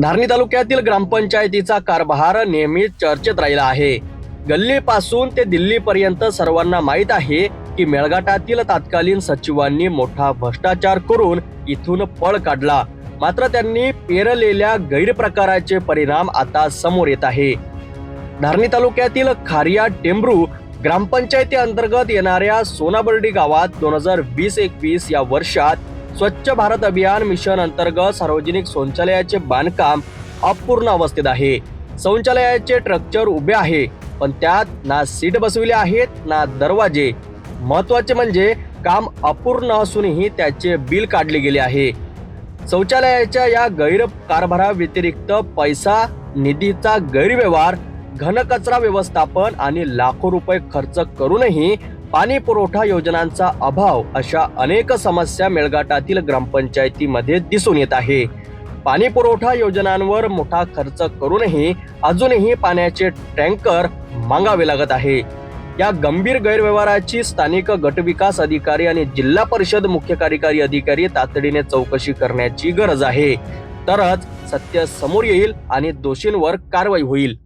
धारणी तालुक्यातील ग्रामपंचायतीचा कारभार नेहमीच चर्चेत राहिला आहे. गल्लीपासून ते दिल्लीपर्यंत सर्वांना माहीत आहे की मेळघाटातील तत्कालीन सचिवांनी मोठा भ्रष्टाचार करून इथून पळ काढला. मात्र त्यांनी पेरलेल्या गैरप्रकाराचे परिणाम आता समोर येत आहे. धारणी तालुक्यातील खारिया टेंबरू ग्रामपंचायती अंतर्गत येणाऱ्या सोनाबर्डी गावात दोन हजार वीस एकवीस या वर्षात स्वच्छ भारत अभियान मिशन अंतर्गत सार्वजनिक शौचालयाचे बांधकाम अपूर्ण अवस्थेत आहे. शौचालयाचे स्ट्रक्चर उभे आहे पण त्यात ना सीट बसविले आहेत ना दरवाजे. महत्त्वाचे म्हणजे काम अपूर्ण असूनही त्याचे बिल काढले गेले आहे. शौचालयाच्या या गैरकारभाराव्यतिरिक्त पैसा निधीचा गैरव्यवहार घनकचरा व्यवस्थापन आणि लाखो रुपये खर्च करूनही पाणी पुरवठा योजनांचा अभाव अशा अनेक समस्या मेळघाटातील ग्रामपंचायतीमध्ये दिसून येत आहे. पाणी पुरवठा योजनांवर मोठा खर्च करूनही अजूनही पाण्याचे टँकर मागावे लागत आहे. या गंभीर गैरव्यवहाराची स्थानिक गटविकास अधिकारी आणि जिल्हा परिषद मुख्य कार्यकारी अधिकारी तातडीने चौकशी करण्याची गरज आहे. तरच सत्य समोर येईल आणि दोषींवर कारवाई होईल.